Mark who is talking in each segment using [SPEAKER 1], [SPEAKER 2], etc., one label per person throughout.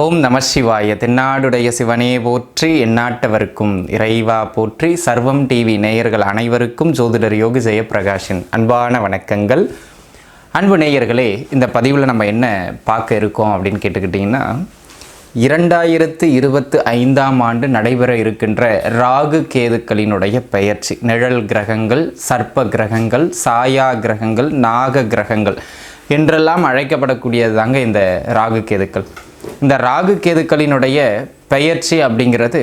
[SPEAKER 1] ஓம் நம சிவாய. தென்னாடுடைய சிவனே போற்றி எந்நாட்டவருக்கும் இறைவா போற்றி. சர்வம் டிவி நேயர்கள் அனைவருக்கும் ஜோதிடர் யோகி ஜெயபிரகாஷின் அன்பான வணக்கங்கள். அன்பு நேயர்களே இந்த பதிவில் நம்ம என்ன பார்க்க இருக்கோம் அப்படின்னு கேட்டுக்கிட்டிங்கன்னா இரண்டாயிரத்து இருபத்து ஐந்தாம் ஆண்டு நடைபெற இருக்கின்ற ராகு கேதுக்களினுடைய பெயர்ச்சி. நிழல் கிரகங்கள் சர்ப்ப கிரகங்கள் சாயா கிரகங்கள் நாக கிரகங்கள் என்றெல்லாம் அழைக்கப்படக்கூடியது தாங்க இந்த ராகு கேதுக்கள். இந்த ராகு கேதுக்களினுடைய பெயர்ச்சி அப்படிங்கிறது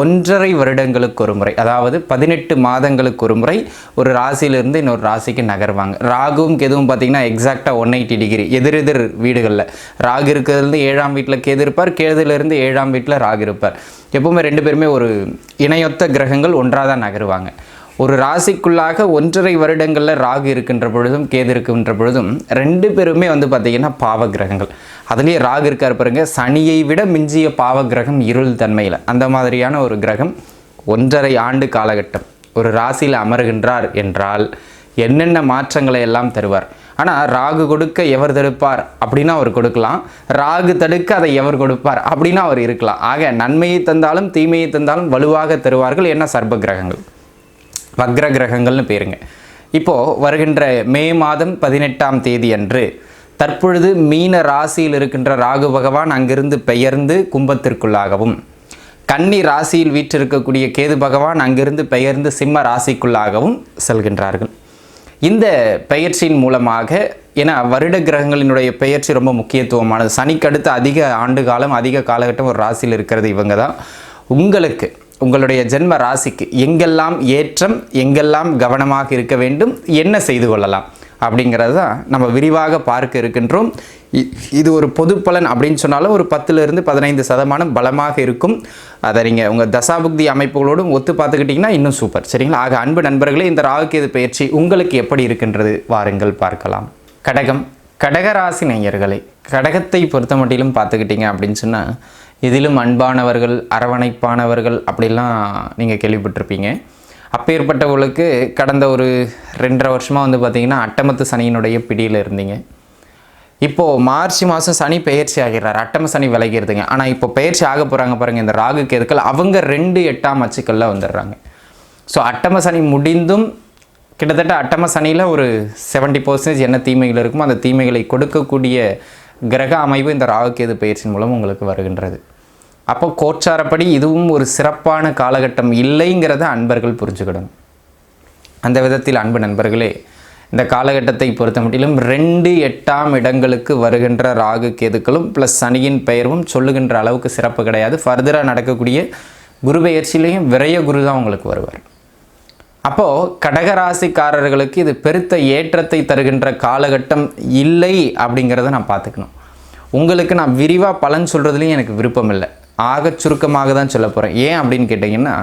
[SPEAKER 1] ஒன்றரை வருடங்களுக்கு ஒரு முறை அதாவது பதினெட்டு மாதங்களுக்கு ஒரு முறை ஒரு ராசியிலிருந்து இன்னொரு ராசிக்கு நகர்வாங்க. ராகுவும் கேதுவும் பார்த்தீங்கன்னா எக்ஸாக்டாக ஒன் எயிட்டி டிகிரி எதிரெதிர் வீடுகளில். ராகு இருக்கிறதுலேருந்து ஏழாம் வீட்டில் கேது இருப்பார் கேதுலேருந்து ஏழாம் வீட்டில் ராகு இருப்பார். எப்பவுமே ரெண்டு பேருமே ஒரு இணையொத்த கிரகங்கள் ஒன்றாக தான் நகருவாங்க. ஒரு ராசிக்குள்ளாக ஒன்றரை வருடங்களில் ராகு இருக்கின்ற பொழுதும் கேது இருக்கின்ற பொழுதும் ரெண்டு பேருமே வந்து பார்த்திங்கன்னா பாவ கிரகங்கள் அதுலேயே ராகு இருக்கார் பாருங்க சனியை விட மிஞ்சிய பாவ கிரகம் இருள் தன்மையில். அந்த மாதிரியான ஒரு கிரகம் ஒன்றரை ஆண்டு காலகட்டம். ஒரு ராசியில் அமருகின்றார் என்றால் என்னென்ன மாற்றங்களை எல்லாம் தருவார்? ஆனால் ராகு கொடுக்க எவர் தடுப்பார் அப்படின்னா அவர் கொடுக்கலாம். ராகு தடுக்க அதை எவர் கொடுப்பார் அப்படின்னா அவர் இருக்கலாம். ஆக நன்மையை தந்தாலும் தீமையை தந்தாலும் வலுவாக தருவார்கள். என்ன? சர்ப கிரகங்கள். வக்ர கிரகங்கள்னு பேருங்க. இப்போது வருகின்ற மே மாதம் பதினெட்டாம் தேதி அன்று தற்பொழுது மீன ராசியில் இருக்கின்ற ராகு பகவான் அங்கிருந்து பெயர்ந்து கும்பத்திற்குள்ளாகவும் கன்னி ராசியில் வீற்றிருக்கக்கூடிய கேது பகவான் அங்கிருந்து பெயர்ந்து சிம்ம ராசிக்குள்ளாகவும் செல்கின்றார்கள். இந்த பெயர்ச்சியின் மூலமாக ஏன்னா வருட கிரகங்களினுடைய பெயர்ச்சி ரொம்ப முக்கியத்துவமானது. சனிக்கடுத்து அதிக ஆண்டு காலம் அதிக காலகட்டம் ஒரு ராசியில் இருக்கிறது இவங்க தான் உங்களுக்கு உங்களுடைய ஜென்ம ராசிக்கு எங்கெல்லாம் ஏற்றம் எங்கெல்லாம் கவனமாக இருக்க வேண்டும் என்ன செய்து கொள்ளலாம் அப்படிங்கிறது தான் நம்ம விரிவாக பார்க்க இருக்கின்றோம். இ- இது ஒரு பொது பலன் அப்படின்னு சொன்னாலும் ஒரு பத்துலேருந்து பதினைந்து சதமானம் பலமாக இருக்கும். அதை நீங்கள் உங்கள் தசாபுக்தி அமைப்புகளோடும் ஒத்து பார்த்துக்கிட்டிங்கன்னா இன்னும் சூப்பர். சரிங்களா? ஆக அன்பு நண்பர்களே இந்த ராகுகேது பயிற்சி உங்களுக்கு எப்படி இருக்கின்றது? வாருங்கள் பார்க்கலாம். கடகம் கடகராசி நேயர்களே கடகத்தை பொறுத்த மட்டிலும் பார்த்துக்கிட்டிங்க அப்படின்னு சொன்னால் இதிலும் அன்பானவர்கள் அரவணைப்பானவர்கள் அப்படிலாம் நீங்கள் கேள்விப்பட்டிருப்பீங்க. அப்பேற்பட்டவர்களுக்கு கடந்த ஒரு ரெண்டரை வருஷமாக வந்து பார்த்திங்கன்னா அட்டமத்து சனியினுடைய பிடியில் இருந்தீங்க. இப்போது மார்ச் மாதம் சனி பெயர்ச்சி ஆகிறார். அட்டம சனி விலகிடுதுங்க ஆனால் இப்போ பெயர்ச்சி ஆக போகிறாங்க பாருங்கள் இந்த ராகு கேதுக்கள் அவங்க ரெண்டு எட்டாம் அச்சுக்களில் வந்துடுறாங்க. ஸோ அட்டம சனி முடிந்தும் கிட்டத்தட்ட அட்டம சனியில் ஒரு செவன்ட்டி பர்சன்டேஜ் என்ன தீமைகள் இருக்குமோ அந்த தீமைகளை கொடுக்கக்கூடிய கிரக அமைப்பு இந்த ராகு கேது பயிற்சியின் மூலம் உங்களுக்கு வருகின்றது. அப்போ கோச்சாரப்படி இதுவும் ஒரு சிறப்பான காலகட்டம் இல்லைங்கிறத அன்பர்கள் புரிஞ்சுக்கிடணும் அந்த விதத்தில் அன்பு நண்பர்களே இந்த காலகட்டத்தை பொறுத்த மட்டிலும் ரெண்டு எட்டாம் இடங்களுக்கு வருகின்ற ராகு கேதுக்களும் ப்ளஸ் சனியின் பெயர்வும் சொல்லுகின்ற அளவுக்கு சிறப்பு கிடையாது. ஃபர்தராக நடக்கக்கூடிய குரு பெயர்ச்சியிலையும் விரைய குரு தான் உங்களுக்கு வருவார். அப்போது கடகராசிக்காரர்களுக்கு இது பெருத்த ஏற்றத்தை தருகின்ற காலகட்டம் இல்லை அப்படிங்கிறத நான் பார்த்துக்கணும். உங்களுக்கு நான் விரிவாக பலன் சொல்கிறதுலையும் எனக்கு விருப்பம் இல்லை. ஆகச் சுருக்கமாக தான் சொல்ல போகிறேன் ஏன் அப்படின்னு கேட்டிங்கன்னா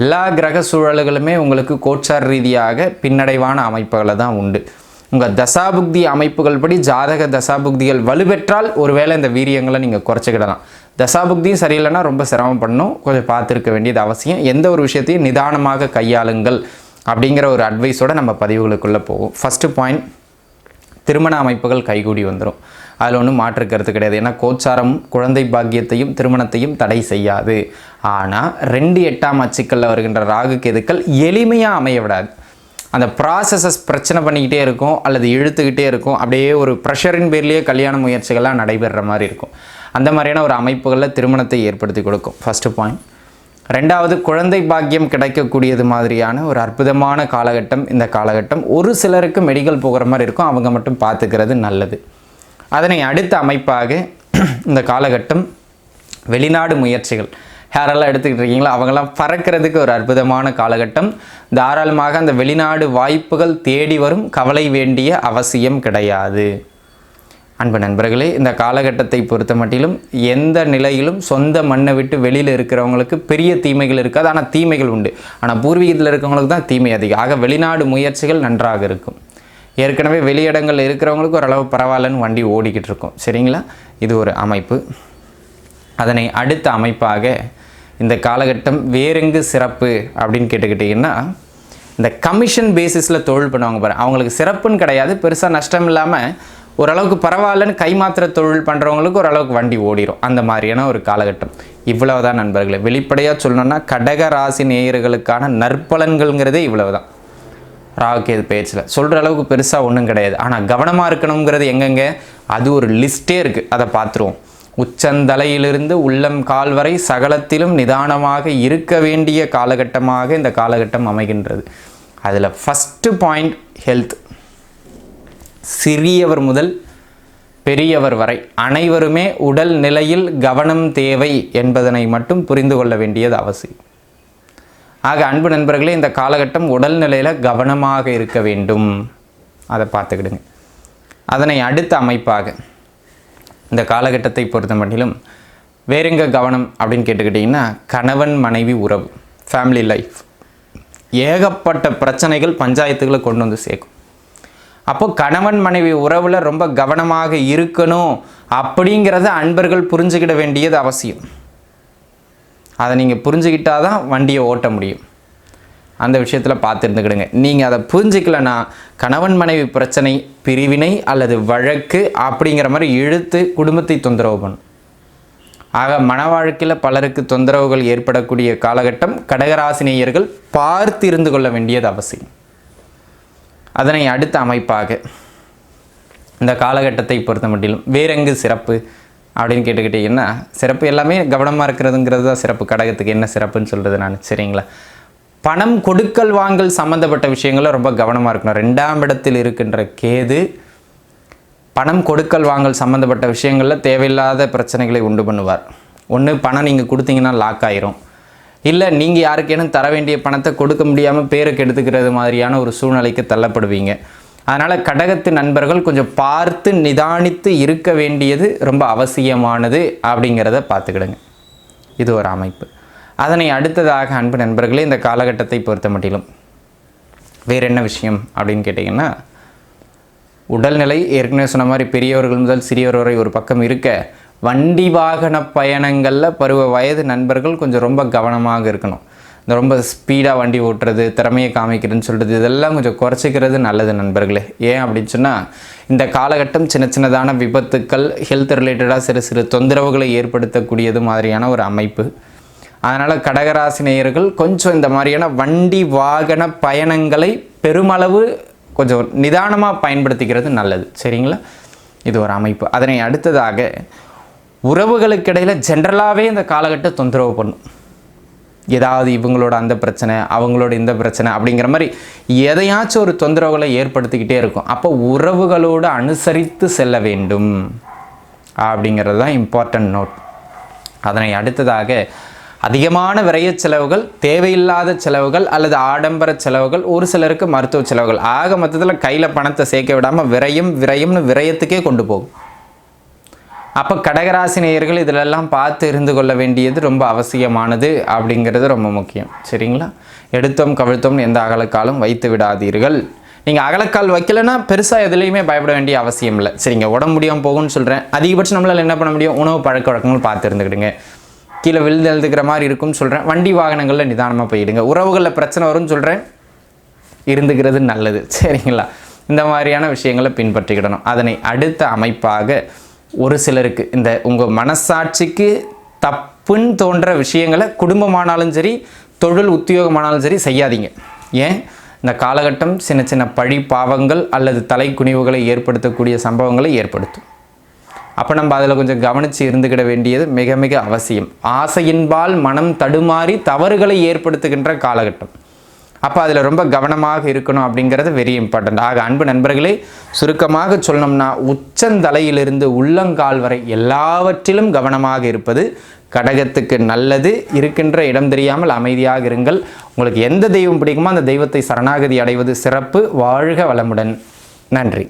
[SPEAKER 1] எல்லா கிரக சூழல்களுமே உங்களுக்கு கோச்சார் ரீதியாக பின்னடைவான அமைப்புகளை தான் உண்டு. உங்கள் தசாபுக்தி அமைப்புகள் படி ஜாதக தசாபுக்திகள் வலுப்பெற்றால் ஒருவேளை இந்த வீரியங்களை நீங்கள் குறைச்சிக்கிடலாம். தசாபுக்தியும் சரியில்லைன்னா ரொம்ப சிரமம் பண்ணும் கொஞ்சம் பார்த்துருக்க வேண்டியது அவசியம். எந்த ஒரு விஷயத்தையும் நிதானமாக கையாளுங்கள் அப்படிங்கிற ஒரு அட்வைஸோட நம்ம பதிவுகளுக்குள்ளே போவோம். ஃபஸ்ட்டு பாயிண்ட் திருமண அமைப்புகள் கைகூடி வந்துடும் அதில் ஒன்றும் மாற்று கருத்து கிடையாது. ஏன்னா கோச்சாரம் குழந்தை பாக்கியத்தையும் திருமணத்தையும் தடை செய்யாது. ஆனால் ரெண்டு எட்டாம் அச்சுக்களில் வருகின்ற ராகு கெதுக்கள் எளிமையாக அமைய விடாது அந்த ப்ராசஸஸ் பிரச்சனை பண்ணிக்கிட்டே இருக்கும் அல்லது இழுத்துக்கிட்டே இருக்கும். அப்படியே ஒரு ப்ரெஷரின் பேர்லேயே கல்யாண முயற்சிகள்லாம் நடைபெறுற மாதிரி இருக்கும். அந்த மாதிரியான ஒரு அமைப்புகளில் திருமணத்தை ஏற்படுத்தி கொடுக்கும். ஃபஸ்ட்டு பாயிண்ட் ரெண்டாவது குழந்தை பாக்கியம் கிடைக்கக்கூடியது மாதிரியான ஒரு அற்புதமான காலகட்டம். இந்த காலகட்டம் ஒரு சிலருக்கு மெடிக்கல் போகிற மாதிரி இருக்கும். அவங்க மட்டும் பார்த்துக்கிறது நல்லது. அதனை அடுத்த அமைப்பாக இந்த காலகட்டம் வெளிநாடு முயற்சிகள். யாரெல்லாம் எடுத்துக்கிட்டு இருக்கீங்களோ அவங்கெல்லாம் பறக்கிறதுக்கு ஒரு அற்புதமான காலகட்டம். தாராளமாக அந்த வெளிநாடு வாய்ப்புகள் தேடி வரும் கவலை வேண்டிய அவசியம் கிடையாது. அன்பு நண்பர்களே இந்த காலகட்டத்தை பொறுத்த மட்டிலும் எந்த நிலையிலும் சொந்த மண்ணை விட்டு வெளியில் இருக்கிறவங்களுக்கு பெரிய தீமைகள் இருக்காது. ஆனால் தீமைகள் உண்டு. ஆனால் பூர்வீகத்தில் இருக்கிறவங்களுக்கு தான் தீமை அதிகம். ஆக வெளிநாடு முயற்சிகள் நன்றாக இருக்கும். ஏற்கனவே வெளியிடங்களில் இருக்கிறவங்களுக்கு ஓரளவு பரவாயில்லன்னு வண்டி ஓடிக்கிட்டு இருக்கும். சரிங்களா? இது ஒரு அமைப்பு. அதனை அடுத்த அமைப்பாக இந்த காலகட்டம் வேறெங்கு சிறப்பு அப்படின்னு கேட்டுக்கிட்டிங்கன்னா இந்த கமிஷன் பேசிஸில் தொழில் பண்ணுவாங்க பாரு. அவங்களுக்கு சிறப்புன்னு கிடையாது. பெருசாக நஷ்டம் இல்லாமல் ஓரளவுக்கு பரவாயில்லன்னு கைமாத்திர தொழில் பண்ணுறவங்களுக்கு ஓரளவுக்கு வண்டி ஓடிரும். அந்த மாதிரியான ஒரு காலகட்டம். இவ்வளவுதான் நண்பர்களே. வெளிப்படையாக சொல்லணும்னா கடக ராசி நேயர்களுக்கான நற்பலன்கள்ங்கிறதே இவ்வளவுதான். ராகுகேது பேச்சில். சொல்கிற அளவுக்கு பெருசாக ஒன்றும் கிடையாது. ஆனால் கவனமாக இருக்கணுங்கிறது எங்கெங்கே? அது ஒரு லிஸ்ட்டே இருக்குது அதை பார்த்துருவோம். உச்சந்தலையிலிருந்து உள்ளம் கால் வரை சகலத்திலும் நிதானமாக இருக்க வேண்டிய காலகட்டமாக இந்த காலகட்டம் அமைகின்றது. அதில் ஃபஸ்ட்டு பாயிண்ட் ஹெல்த் சிறியவர் முதல் பெரியவர் வரை அனைவருமே உடல் நிலையில் கவனம் தேவை என்பதனை மட்டும் புரிந்து கொள்ள வேண்டியது அவசியம். ஆக அன்பு நண்பர்களே இந்த காலகட்டம் உடல்நிலையில் கவனமாக இருக்க வேண்டும். அதை பார்த்துக்கிடுங்க. அதனை அடுத்த அமைப்பாக இந்த காலகட்டத்தை பொறுத்த மட்டிலும் வேறெங்க கவனம் அப்படின்னு கேட்டுக்கிட்டிங்கன்னா கணவன் மனைவி உறவு ஃபேமிலி லைஃப் ஏகப்பட்ட பிரச்சனைகள் பஞ்சாயத்துகளை கொண்டு வந்து சேர்க்கும். அப்போ கணவன் மனைவி உறவில் ரொம்ப கவனமாக இருக்கணும் அப்படிங்கிறத அன்பர்கள் புரிஞ்சுக்கிட வேண்டியது அவசியம். அதை நீங்கள் புரிஞ்சுக்கிட்டால் தான் வண்டியை ஓட்ட முடியும். அந்த விஷயத்தில் பார்த்து இருந்துக்கிடுங்க நீங்கள் அதை புரிஞ்சிக்கலனா கணவன் மனைவி பிரச்சனை பிரிவினை அல்லது வழக்கு அப்படிங்கிற மாதிரி இழுத்து குடும்பத்தை தொந்தரவு பண்ணும். ஆக மன வாழ்க்கையில் பலருக்கு தொந்தரவுகள் ஏற்படக்கூடிய காலகட்டம் கடகராசினியர்கள் பார்த்து இருந்து கொள்ள வேண்டியது அவசியம். அதனை அடுத்த அமைப்பாக இந்த காலகட்டத்தை பொறுத்த மட்டிலும் வேறெங்கு சிறப்பு அப்படின்னு கேட்டுக்கிட்டிங்கன்னா சிறப்பு எல்லாமே கவனமாக இருக்கிறதுங்கிறது தான் சிறப்பு. கடகத்துக்கு என்ன சிறப்புன்னு சொல்கிறது நான் சரிங்களா? பணம் கொடுக்கல் வாங்கல் சம்மந்தப்பட்ட விஷயங்களும் ரொம்ப கவனமாக இருக்கணும். ரெண்டாம் இடத்தில் இருக்கின்ற கேது பணம் கொடுக்கல் வாங்கல் சம்மந்தப்பட்ட விஷயங்களில் தேவையில்லாத பிரச்சனைகளை உண்டு பண்ணுவார். ஒன்று பணம் நீங்கள் கொடுத்தீங்கன்னா லாக் ஆயிரும். இல்லை நீங்கள் யாருக்கேனும் தர வேண்டிய பணத்தை கொடுக்க முடியாமல் பேருக்கு எடுத்துக்கிறது மாதிரியான ஒரு சூழ்நிலைக்கு தள்ளப்படுவீங்க. அதனால் கடகத்து நண்பர்கள் கொஞ்சம் பார்த்து நிதானித்து இருக்க வேண்டியது ரொம்ப அவசியமானது அப்படிங்கிறத பார்த்துக்கிடுங்க. இது ஒரு அமைப்பு. அதனை அடுத்ததாக அன்பு நண்பர்களே இந்த காலகட்டத்தை பொறுத்த மட்டிலும் வேறு என்ன விஷயம் அப்படின்னு கேட்டிங்கன்னா உடல்நிலை ஏற்கனவே சொன்ன மாதிரி பெரியவர்கள் முதல் சிறியவர் வரை ஒரு பக்கம் இருக்க வண்டி வாகன பயணங்களில் பருவ வயது நண்பர்கள் கொஞ்சம் ரொம்ப கவனமாக இருக்கணும். இந்த ரொம்ப ஸ்பீடாக வண்டி ஓட்டுறது திறமையை காமிக்கிறதுன்னு சொல்கிறது இதெல்லாம் கொஞ்சம் குறைச்சிக்கிறது நல்லது நண்பர்களே. ஏன் அப்படின்னு சொன்னால் இந்த காலகட்டம் சின்ன சின்னதான விபத்துக்கள் ஹெல்த் ரிலேட்டடாக சிறு சிறு தொந்தரவுகளை ஏற்படுத்தக்கூடியது மாதிரியான ஒரு அமைப்பு. அதனால் கடகராசி நேயர்கள் கொஞ்சம் இந்த மாதிரியான வண்டி வாகன பயணங்களை பெருமளவு கொஞ்சம் நிதானமாக பயன்படுத்திக்கிறது நல்லது. சரிங்களா? இது ஒரு அமைப்பு. அதனை அடுத்ததாக உறவுகளுக்கிடையில் ஜென்ரலாகவே இந்த காலகட்டம் தொந்தரவு பண்ணும். ஏதாவது இவங்களோட அந்த பிரச்சனை அவங்களோட இந்த பிரச்சனை அப்படிங்கிற மாதிரி எதையாச்சும் ஒரு தொந்தரவுகளை ஏற்படுத்திக்கிட்டே இருக்கும். அப்போ உறவுகளோடு அனுசரித்து செல்ல வேண்டும் அப்படிங்கிறது தான் இம்பார்ட்டன்ட் நோட் அதனை அடுத்ததாக அதிகமான விரைய செலவுகள் தேவையில்லாத செலவுகள் அல்லது ஆடம்பர செலவுகள் ஒரு சிலருக்கு மருத்துவ செலவுகள். ஆக மொத்தத்தில் கையில் பணத்தை சேர்க்க விடாமல் விரயம் விரயம்னு விரயத்துக்கே கொண்டு போகும். அப்போ கடகராசி நேயர்கள் இதிலெல்லாம் பார்த்து இருந்து கொள்ள வேண்டியது ரொம்ப அவசியமானது அப்படிங்கிறது ரொம்ப முக்கியம். சரிங்களா? எடுத்தோம் கவிழ்த்தோம் எந்த அகலக்காலும் வைத்து விடாதீர்கள். நீங்கள் அகலக்கால் வைக்கலைன்னா பெருசாக எதுலேயுமே பயப்பட வேண்டிய அவசியம் இல்லை. சரிங்க உடம்பு முடியாமல் போகும்னு சொல்கிறேன் அதிகபட்சம் நம்மளால் என்ன பண்ண முடியும்? உணவு பழக்க வழக்கங்கள் பார்த்து இருந்துக்கிடுங்க. கீழே விழுந்து எழுதுக்கிற மாதிரி இருக்கும்னு சொல்கிறேன் வண்டி வாகனங்களில் நிதானமாக போயிடுங்க. உறவுகளில் பிரச்சனை வரும்னு சொல்கிறேன் இருந்துக்கிறது நல்லது. சரிங்களா? இந்த மாதிரியான விஷயங்களை பின்பற்றிக்கிடணும். அதனை அடுத்த அமைப்பாக ஒரு சிலருக்கு இந்த உங்கள் மனசாட்சிக்கு தப்புன்னு தோன்ற விஷயங்களை குடும்பமானாலும் சரி தொழில் உத்தியோகமானாலும் சரி செய்யாதீங்க. ஏன்? இந்த காலகட்டம் சின்ன சின்ன பழி பாவங்கள் அல்லது தலைக்குனிவுகளை ஏற்படுத்தக்கூடிய சம்பவங்களை ஏற்படுத்தும். அப்போ நம்ம அதில் கொஞ்சம் கவனித்து இருந்துக்கிட வேண்டியது மிக மிக அவசியம். ஆசையின்பால் மனம் தடுமாறி தவறுகளை ஏற்படுத்துகின்ற காலகட்டம். அப்போ அதில் ரொம்ப கவனமாக இருக்கணும் அப்படிங்கிறது வெரி இம்பார்ட்டண்ட் ஆக அன்பு நண்பர்களே சுருக்கமாக சொல்லணும்னா உச்சந்தலையிலிருந்து உள்ளங்கால் வரை எல்லாவற்றிலும் கவனமாக இருப்பது கடகத்துக்கு நல்லது. இருக்கின்ற இடம் தெரியாமல் அமைதியாக இருங்கள். உங்களுக்கு எந்த தெய்வம் பிடிக்குமோ அந்த தெய்வத்தை சரணாகதி அடைவது சிறப்பு. வாழ்க வளமுடன். நன்றி.